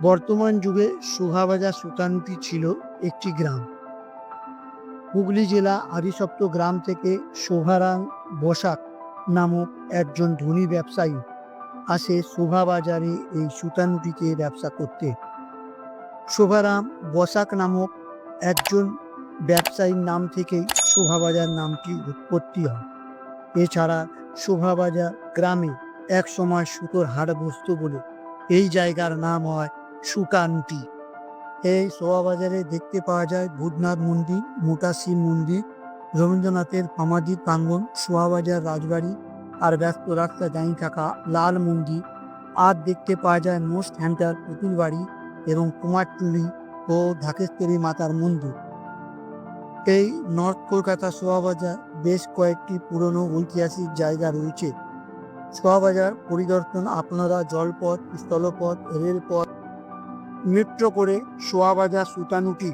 বর্তমান যুগে শোভাবাজার সুতানুটি ছিল একটি গ্রাম। হুগলি জেলা আদিসপ্ত গ্রাম থেকে শোভারাং বসাক নামক একজন ধনী ব্যবসায়ী আসে শোভাবাজারে এই সুতানুটিকে ব্যবসা করতে। শোভারাম বসাক নামক একজন ব্যবসায়ীর নাম থেকেই শোভাবাজার নামটি উৎপত্তি হয়। এছাড়া শোভাবাজার গ্রামে এক সময় সুতোর হাট বসত বলে এই জায়গার নাম হয় সুতানুটি এই শোভাবাজারে দেখতে পাওয়া যায় ভূতনাথ মন্দির, মোটা শিব মন্দির, রবীন্দ্রনাথের সমাধি প্রাঙ্গন শোভাবাজার রাজবাড়ি আর ব্যস্ত রাস্তা দাঁড়িয়ে থাকা লাল মন্দির। আর দেখতে পাওয়া যায় মোস্ট হ্যান্টার পুতুল বাড়ি এবং কুমারটুলি ও ঢাকেশ্বরী মাতার মন্দির। এই নর্থ কলকাতা শোভাবাজার বেশ কয়েকটি পুরনো ঐতিহাসিক জায়গা রয়েছে। শোভাবাজার পরিদর্শন আপনারা জলপথ, স্থলপথ, রেলপথ মেট্রো করে শোভাবাজার সুতানুটি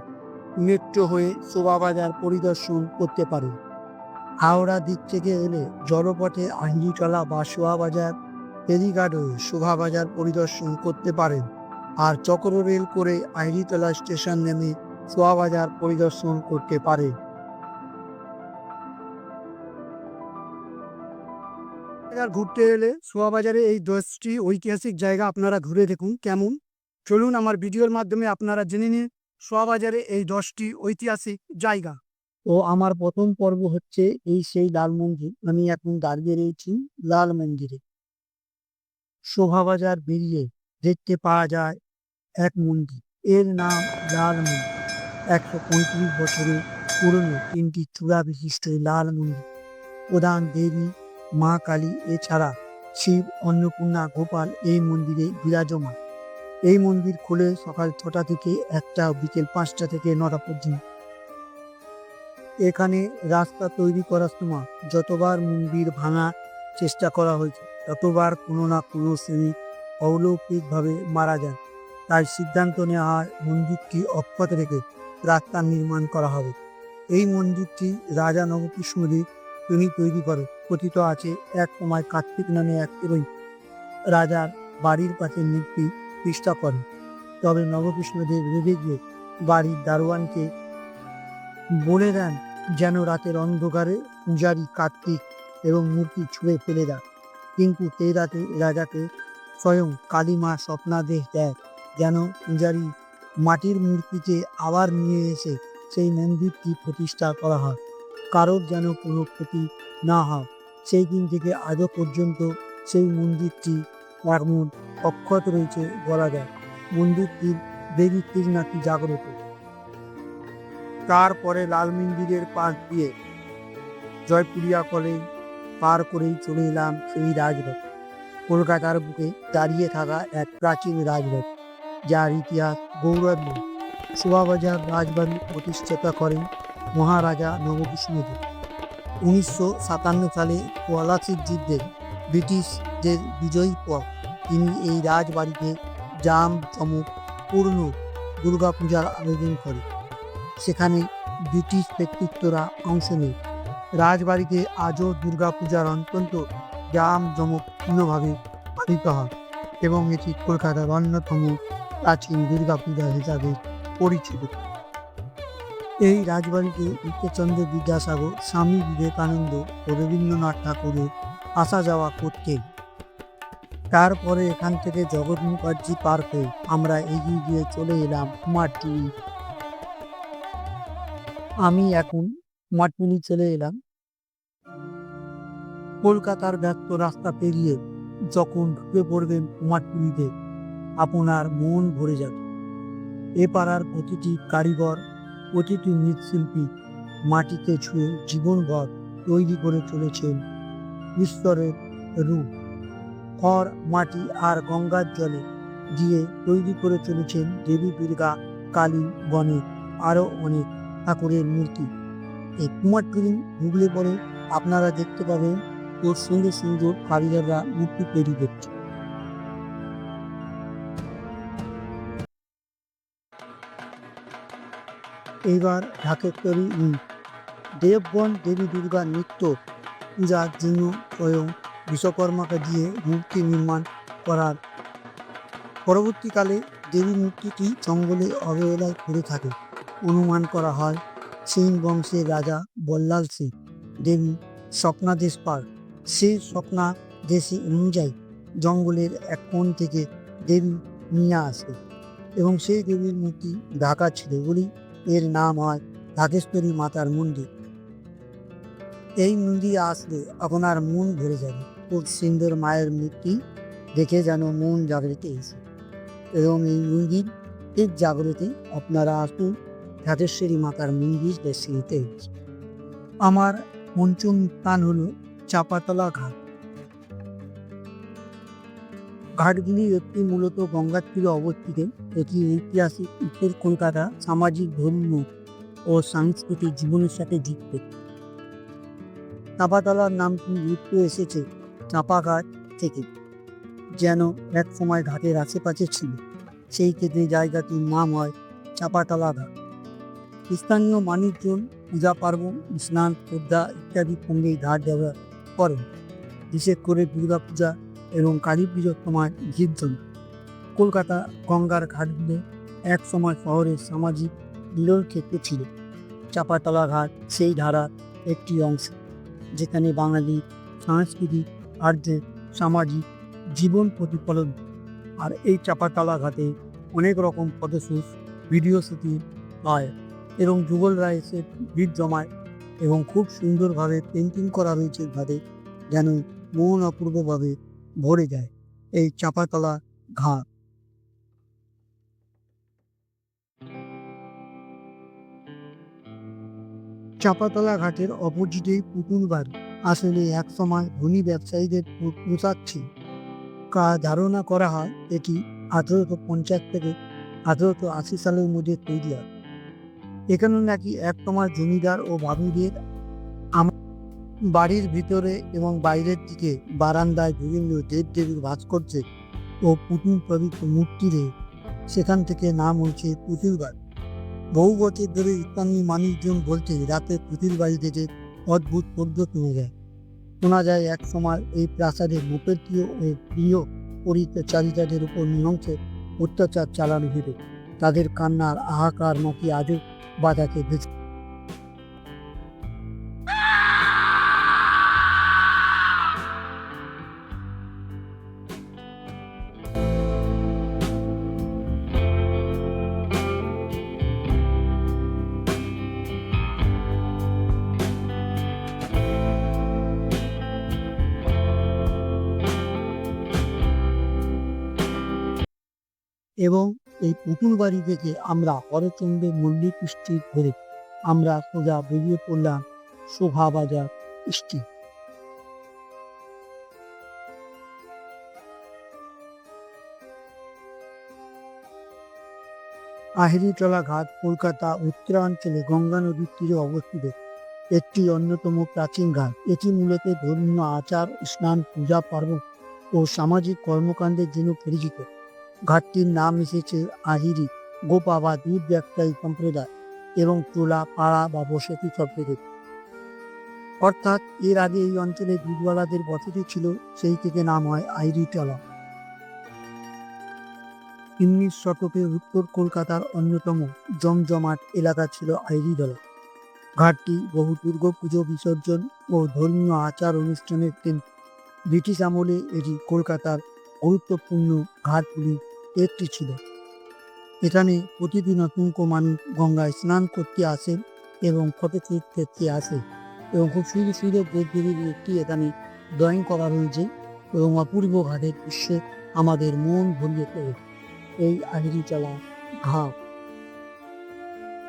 নৃত্য হয়ে শোভাবাজার পরিদর্শন করতে পারেন হাওড়া দিক থেকে এলে জলপথে আঞ্জিতলা বা শোভাবাজার ফেরিঘাট হয়ে শোভাবাজার পরিদর্শন করতে পারেন আর চক্র রেল করে আইরিতলা স্টেশন নেমে শোভাবাজার পরিদর্শন করতে পারে। ঘুরতে এলে শোভাবাজারে এই দশটি ঐতিহাসিক জায়গা আপনারা ঘুরে দেখুন, কেমন? চলুন আমার ভিডিওর মাধ্যমে আপনারা জেনে নিন শোভাবাজারে এই দশটি ঐতিহাসিক জায়গা। ও আমার প্রথম পর্ব হচ্ছে এই সেই লাল মন্দির। আমি এখন দাঁড়িয়ে রয়েছি লাল মন্দিরে। শোভাবাজার বেরিয়ে দেখতে পাওয়া যায় এক মন্দির। এর নাম লাল মন্দির। একশো পঁয়ত্রিশ বছরের পুরনো তিনটি চূড়া বিশিষ্ট লাল মন্দির। প্রধান দেবী, মা কালী, এছাড়া শিব, অন্নপূর্ণা, গোপাল এই মন্দিরে বিরাজমান। এই মন্দির খুলে সকাল ছটা থেকে একটা, বিকেল পাঁচটা থেকে নটা পর্যন্ত। এখানে রাস্তা তৈরি করার সময় যতবার মন্দির ভাঙার চেষ্টা করা হয়েছে, ততবার কোনো না কোনো শ্রেণি অলৌকিকভাবে মারা যায়। তাই সিদ্ধান্ত নেওয়া হয় মন্দিরটি অক্ষত রেখে রাস্তা নির্মাণ করা হবে। এই মন্দিরটি রাজা নবকৃষ্ণদেব তিনি তৈরি করে। কথিত আছে, এক সময় কার্তিক নামে এক এবং রাজার বাড়ির পাশে মূর্তি প্রতিষ্ঠা করেন। তবে নবকৃষ্ণদেব রেগে গিয়ে বাড়ির দারোয়ানকে বলে দেন যেন রাতের অন্ধকারে পূজারি কার্তিক এবং মূর্তি ছুঁড়ে ফেলে দেয় কিন্তু সেই রাতে রাজাকে স্বয়ং কালীমা স্বপ্নাদেশ দেয় যেন পূজারি মাটির মূর্তিকে আবার নিয়ে এসে সেই মন্দিরটি প্রতিষ্ঠা করা হয়। কারোর যেন কোনো ক্ষতি না হয়, সেই দিন থেকে আজও পর্যন্ত সেই মন্দিরটি এখন অক্ষত রয়েছে বলা যায়। মন্দিরটির দেবী তীর নাকি জাগ্রত? তারপরে লাল মন্দিরের পাশ দিয়ে জয়পুরিয়া কলেজ পার করেই চলে এলাম সেই রাজপথ। কলকাতার বুকে দাঁড়িয়ে থাকা এক প্রাচীন রাজপথ, যার ইতিহাস গৌরবময়। শোভাবাজার রাজবাড়ি প্রতিষ্ঠাতা করেন মহারাজা নবকৃষ্ণদেব। উনিশশো সাতান্ন সালে পলাশির যুদ্ধে ব্রিটিশদের বিজয়ী পর তিনি এই রাজবাড়িতে জাম চমক পূর্ণ দুর্গাপূজার আয়োজন করে সেখানে ব্রিটিশ ব্যক্তিত্বরা অংশ নেয় রাজবাড়িতে আজও দুর্গাপূজার অত্যন্ত জাম জমকপূর্ণভাবে পালিত হয় এবং এটি কলকাতার অন্যতম প্রাচীন দুর্গাপূজা হিসাবে পরিচিত। এই রাজবাড়িতে ঈশ্বরচন্দ্র বিদ্যাসাগর, স্বামী বিবেকানন্দ ও রবীন্দ্রনাথ ঠাকুরের আসা যাওয়া করতেন। তারপরে এখান থেকে জগৎ মুখার্জি পার্ক আমরা এগিয়ে গিয়ে চলে এলাম কুমারটুলি আমি এখন কুমারটুলি চলে এলাম। কলকাতার ব্যস্ত রাস্তা পেরিয়ে যখন ঢুকে পড়বেন কুমারটুলিতে আপনার মন ভরে যাবে। এ পাড়ার প্রতিটি কারিগর, প্রতিটি মৃৎশিল্পী মাটিতে ছুঁয়ে জীবনভর তৈরি করে চলেছেন ঈশ্বরের রূপ। খড়, মাটি আর গঙ্গার জলে দিয়ে তৈরি করে চলেছেন দেবী দুর্গা, কালী, গণেশ, আরও অনেক ঠাকুরের মূর্তি। এই কুমারটুলি ঢুকলে পরে আপনারা দেখতে পাবেন তোর সুন্দর সুন্দর কারিগররা মূর্তি তৈরি করছে। এইবার ঢাকেশ্বরী রূপ দেবগণ, দেবী দুর্গার নৃত্য পূজার জন্য স্বয়ং বিশ্বকর্মাকে দিয়ে মূর্তি নির্মাণ করার। পরবর্তীকালে দেবী মূর্তিটি জঙ্গলে অবহেলায় পড়ে থাকে। অনুমান করা হয়, সেন বংশের রাজা বল্লাল সিং দেবী স্বপ্নাদেশ পার সেই স্বপ্নাদেশে অনুযায়ী জঙ্গলের এক কোণ থেকে দেবী নিয়ে আসে এবং সেই দেবীর মূর্তি ঢাকা ছিল বলি এর নাম হয় ঢাকেশ্বরী মাতার মন্দির। এই মন্দিরে আসলে আপনার মন ভরে যাবে। খুব সুন্দর মায়ের মূর্তি দেখে যেন মন জাগরিত এসে এবং এই মন্দির ঠিক জাগরতে আপনারা আসুন ঢাকেশ্বরী মাতার মন্দির দর্শন আমার পঞ্চম স্থান হল চাপাতলা ঘাট। ঘাটগুলি একটি মূলত গঙ্গার তীরে অবস্থিত। এটি ঐতিহাসিক উত্তর কলকাতা সামাজিক, ধর্মীয় ও সাংস্কৃতিক জীবনের সাথে যুক্ত। চাপাতলার নামটি যুক্ত এসেছে। চাপাঘাট থেকে, যেন এক সময় ঘাটের আশেপাশে ছিল। সেই ক্ষেত্রে জায়গাটির নাম হয় চাপাতলা ঘাট। স্থানীয় মানুষজন পূজা পার্বণ, স্নান শ্রদ্ধা ইত্যাদি সঙ্গে ঘাট ব্যবহার করেন। বিশেষ করে দুর্গা পূজা এবং কালী পুজোর সময় কীর্তন কলকাতা গঙ্গার ঘাটগুলো এক সময় শহরের সামাজিক বিরল ক্ষেত্র ছিল। চাপাতলা ঘাট সেই ধারার একটি অংশ, যেখানে বাঙালি সাংস্কৃতিক আর্থিক সামাজিক জীবন প্রতিফলন। আর এই চাপাতলা ঘাটে অনেক রকম ফটোশ্যুট ভিডিও শুটিং হয় এবং যুগলরা এসে ভিড় জমায় এবং খুব সুন্দরভাবে পেন্টিং করা রয়েছে ঘাটে যেন মন অপূর্বভাবে ভরে যায় এই চাপাতলা ঘাট। চাপাতলা ঘাটের অপোজিটেই পুতুল বাড়ি। আসলে এক সময় ধনী ব্যবসায়ীদের পোশাক ছিল। ধারণা করা হয় এটি আঠেরোশো পঞ্চাশ থেকে আঠেরোশো আশি সালের মধ্যে তৈরি হয়। এখানে নাকি এক সময় জমিদার ও বাবুদের বাড়ির ভিতরে এবং বাইরের দিকে বারান্দায় বিভিন্ন দেব দেবীর ভাস্কর্য ও পুতুল পবিত্র মূর্তি রয়ে সেখান থেকে নাম হয়েছে পুতুল বাড়ি বহু বছর ধরে স্থানীয় মানুষজন বলতে রাতে পুতুল বাড়ি থেকে অদ্ভুত শব্দ শোনা যায় শোনা যায় এক সময় এই প্রাসাদে লোকপ্রিয় ও প্রিয় পরিচারিতাদের উপর নৃশংস অত্যাচার চালানো হবে তাদের কান্নার আহাকার নাকি আজও বাধাকে বেঁচে এবং এই পুতুল বাড়ি থেকে আমরা হরচন্দ্রের মন্দির স্ট্রিট ধরে আমরা সোজা বেরিয়ে পড়লাম শোভা বাজার স্ট্রিট। আহিরিতলা ঘাট, কলকাতা, উত্তরাঞ্চলে গঙ্গা নদীর তীরে অবস্থিত একটি অন্যতম প্রাচীন ঘাট। এটি মূলত ধর্মীয় আচার, স্নান, পূজা, পার্বণ ও সামাজিক কর্মকাণ্ডের জন্য পরিচিত। ঘাটটির নাম এসেছে আহিরি গোপা বা দুধ ব্যবসায়ী সম্প্রদায় এবং তোলা পাড়া বা বসতি শব্দ অর্থাৎ এর আগে এই অঞ্চলে দুধওয়ালাদের বসতি ছিল, সেই থেকে নাম হয় আইরি টলা উনিশ শতকে উত্তর কলকাতার অন্যতম জমজমাট এলাকা ছিল আইরিডলা ঘাটটি বহু দুর্গাপুজো বিসর্জন ও ধর্মীয় আচার অনুষ্ঠানের কেন্দ্র। ব্রিটিশ আমলে এটি কলকাতার গুরুত্বপূর্ণ ঘাটগুলির একটি ছিল। এখানে প্রতিদিন অসংখ্য মানুষ গঙ্গায় স্নান করতে আসেন এবং ফটোশ্যুট করতে আসে এবং খুব সুন্দর সুন্দর দেবদেবীর একটি এখানে ড্রয়িং করা রয়েছে এবং অপূর্ব ঘাটের দৃশ্যে আমাদের মন ভরিয়ে তোলে। এই আহিরিচালা ঘাট।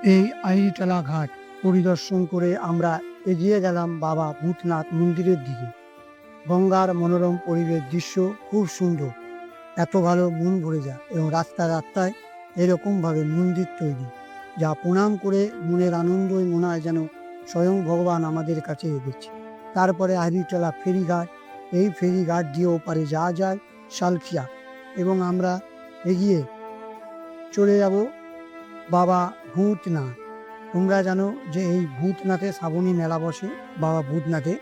এই আহিরিচালা ঘাট পরিদর্শন করে আমরা এগিয়ে গেলাম বাবা ভূতনাথ মন্দিরের দিকে। গঙ্গার মনোরম পরিবেশ দৃশ্য খুব সুন্দর। এত ভালো মন ভরে যায় এবং রাস্তা রাস্তায় এরকমভাবে মন্দির তৈরি, যা প্রণাম করে মনের আনন্দই মনে হয় যেন স্বয়ং ভগবান আমাদের কাছে এসেছে। তারপরে আহিরিটলা ফেরিঘাট, এই ফেরিঘাট দিয়ে ওপারে যাওয়া যায় সালখিয়া এবং আমরা এগিয়ে চলে যাব বাবা ভূতনাথ। তোমরা জানো যে এই ভূতনাথে শ্রাবণী মেলা বসে, বাবা ভূতনাথে।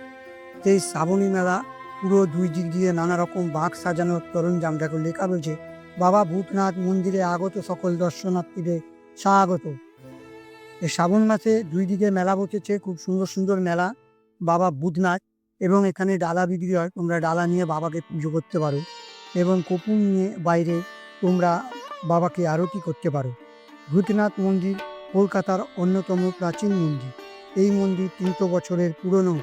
সেই শ্রাবণী মেলা পুরো দুই দিক দিয়ে নানা রকম বাঘ সাজানোর সরঞ্জাম দেখো লেখা রয়েছে। বাবা ভূতনাথ মন্দিরে আগত সকল দর্শনার্থীদের স্বাগত। এই শ্রাবণ মাসে দুই দিকে মেলা বসেছে, খুব সুন্দর সুন্দর মেলা। বাবা বুধনাথ এবং এখানে ডালা বিক্রি হয়, তোমরা ডালা নিয়ে বাবাকে পুজো করতে পারো এবং কপুর নিয়ে বাইরে তোমরা বাবাকে আরতি করতে পারো। ভূতনাথ মন্দির কলকাতার অন্যতম প্রাচীন মন্দির। এই মন্দির তিনশো বছরের পুরনো।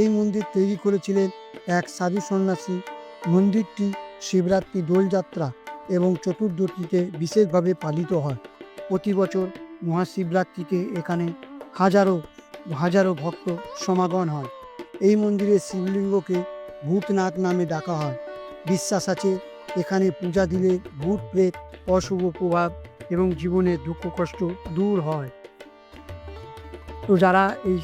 এই মন্দির তৈরি করেছিলেন এক সাধু সন্ন্যাসী, মন্দিরটি শিবরাত্রি দোলযাত্রা এবং চতুর্দশীতে বিশেষভাবে পালিত হয়। প্রতি বছর মহাশিবরাত্রিতে এখানে হাজারো হাজারো ভক্ত সমাগম হয়। এই মন্দিরের শিবলিঙ্গকে ভূতনাথ নামে ডাকা হয়। বিশ্বাস আছে, এখানে পূজা দিলে ভূত প্রেত, অশুভ প্রভাব এবং জীবনের দুঃখ কষ্ট দূর হয়। তো যারা এই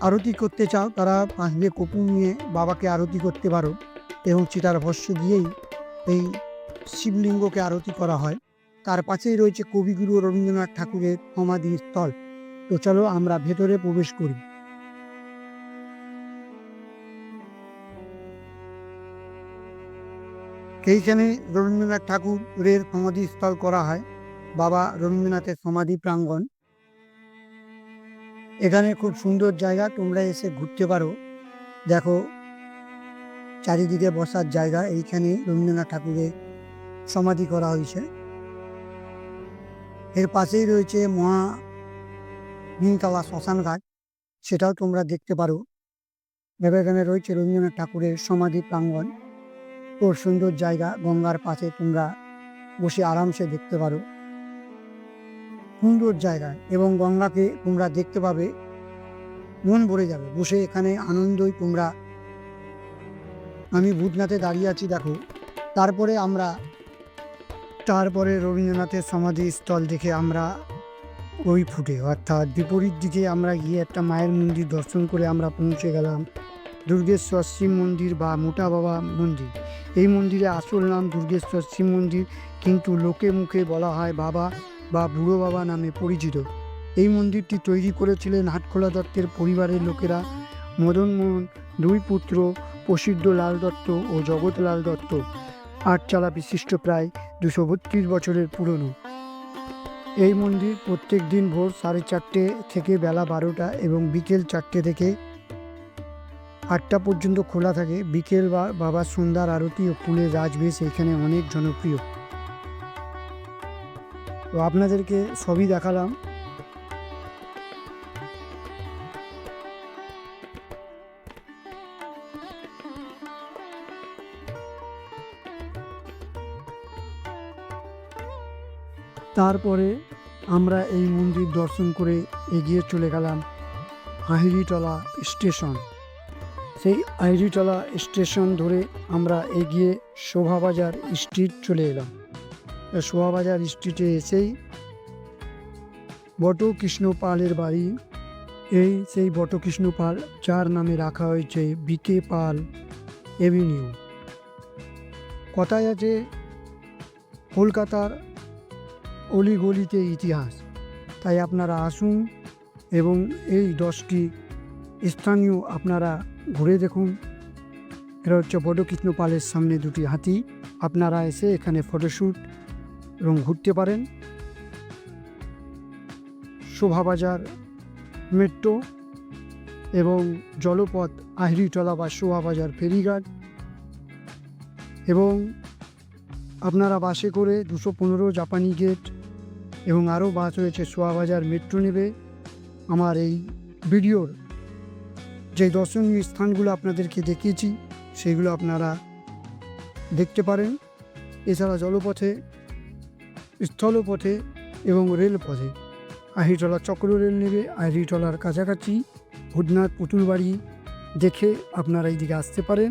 আরতি করতে চাও, তারা পাঁচ দিয়ে কপুর নিয়ে, বাবাকে আরতি করতে পারো। এবং চিতার ভস্য দিয়েই এই শিবলিঙ্গকে আরতি করা হয়। তার পাশেই রয়েছে কবিগুরু রবীন্দ্রনাথ ঠাকুরের সমাধি স্থল। তো চলো আমরা ভেতরে প্রবেশ করি। এইখানে রবীন্দ্রনাথ ঠাকুরের সমাধিস্থল করা হয়। বাবা রবীন্দ্রনাথের সমাধি প্রাঙ্গণ। এখানে খুব সুন্দর জায়গা, তোমরা এসে ঘুরতে পারো। দেখো, চারিদিকে বসার জায়গা, এইখানে রবীন্দ্রনাথ ঠাকুরের সমাধি করা হয়েছে। এর পাশেই রয়েছে মহা নিমতলা শ্মশান ঘাট, সেটাও তোমরা দেখতে পারো। এখানে রয়েছে রবীন্দ্রনাথ ঠাকুরের সমাধি প্রাঙ্গণ। খুব সুন্দর জায়গা, গঙ্গার পাশে তোমরা বসে আরামসে দেখতে পারো। সুন্দর জায়গা এবং গঙ্গাকে তোমরা দেখতে পাবে। মন ভরে যাবে। বসে এখানে আনন্দই তোমরা। আমি ভূতনাথে দাঁড়িয়ে আছি, দেখো। তারপরে আমরা, তারপরে রবীন্দ্রনাথের সমাধি স্থল দেখে আমরা ওই ফুটে। অর্থাৎ বিপরীত দিকে আমরা গিয়ে একটা মায়ের মন্দির দর্শন করে আমরা পৌঁছে গেলাম। দুর্গেশ্বর শিব মন্দির বা মোটা বাবা মন্দির। এই মন্দিরে আসল নাম দুর্গেশ্বর শিব মন্দির। কিন্তু লোকে মুখে বলা হয় বাবা বা বুড়ো বাবা নামে পরিচিত। এই মন্দিরটি তৈরি করেছিলেন হাটখোলা দত্তের পরিবারের লোকেরা। মদন মোহন, দুই পুত্র, প্রসিদ্ধ লাল দত্ত ও জগৎ লাল দত্ত। আটচালা বিশিষ্ট প্রায় দুশো বত্রিশ বছরের পুরনো। এই মন্দির প্রত্যেক দিন ভোর সাড়ে চারটে থেকে বেলা বারোটা এবং বিকেল চারটে থেকে আটটা পর্যন্ত খোলা থাকে। বিকেল বা বাবার সন্ধ্যার আরতি ও ফুলের রাজবেশ এখানে অনেক জনপ্রিয়। তো আপনাদেরকে সবই দেখালাম। তারপরে আমরা এই মন্দির দর্শন করে এগিয়ে চলে গেলাম আহিরিটলা স্টেশন। সেই আহিরিটলা স্টেশন ধরে আমরা এগিয়ে শোভাবাজার স্ট্রিট চলে এলাম। শোভাবাজার স্ট্রিটে এসেই বটকৃষ্ণ পালের বাড়ি। এই সেই বটকৃষ্ণ পাল যার নামে রাখা হয়েছে বিকে পাল এভিনিউ। কথায় আছে, কলকাতার অলিগলিতে ইতিহাস। তাই আপনারা আসুন এবং এই দশটি স্থানীয় আপনারা ঘুরে দেখুন। এটা হচ্ছে বটকৃষ্ণ পালের সামনে দুটি হাতি। আপনারা এসে এখানে ফটোশ্যুট এবং ঘুরতে পারেন। শোভাবাজার, মেট্রো এবং জলপথ আহিরিটলা বা শোভাবাজার ফেরিঘাট এবং আপনারা বাসে করে দুশো পনেরো জাপানি গেট এবং আরও বাস রয়েছে শোয়াবাজার মেট্রো নেবে। আমার এই ভিডিওর যে দর্শনীয় স্থানগুলো আপনাদেরকে দেখিয়েছি, সেগুলো আপনারা দেখতে পারেন। এছাড়া জলপথে স্থলপথে এবং রেলপথে। আহিরটলা চক্র রেল নেবে আহিরটলার কাছাকাছি। ভূতনাথ পুতুল বাড়ি দেখে আপনারা এইদিকে আসতে পারেন।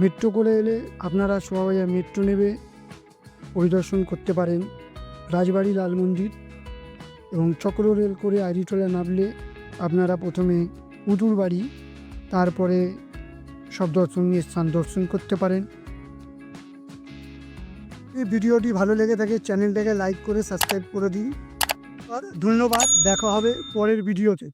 মেট্রো করে এলে আপনারা শোভাবাজার মেট্রো নেবে, পরিদর্শন করতে পারেন রাজবাড়ি লাল মন্দির এবং চক্র রেল করে আইরিটোলা নামলে আপনারা প্রথমে উদুর বাড়ি, তারপরে সব দর্শনীয় স্থান দর্শন করতে পারেন। এই ভিডিওটি ভালো লেগে থাকে, চ্যানেলটাকে লাইক করে সাবস্ক্রাইব করে দিন। আর ধন্যবাদ, দেখা হবে পরের ভিডিওতে।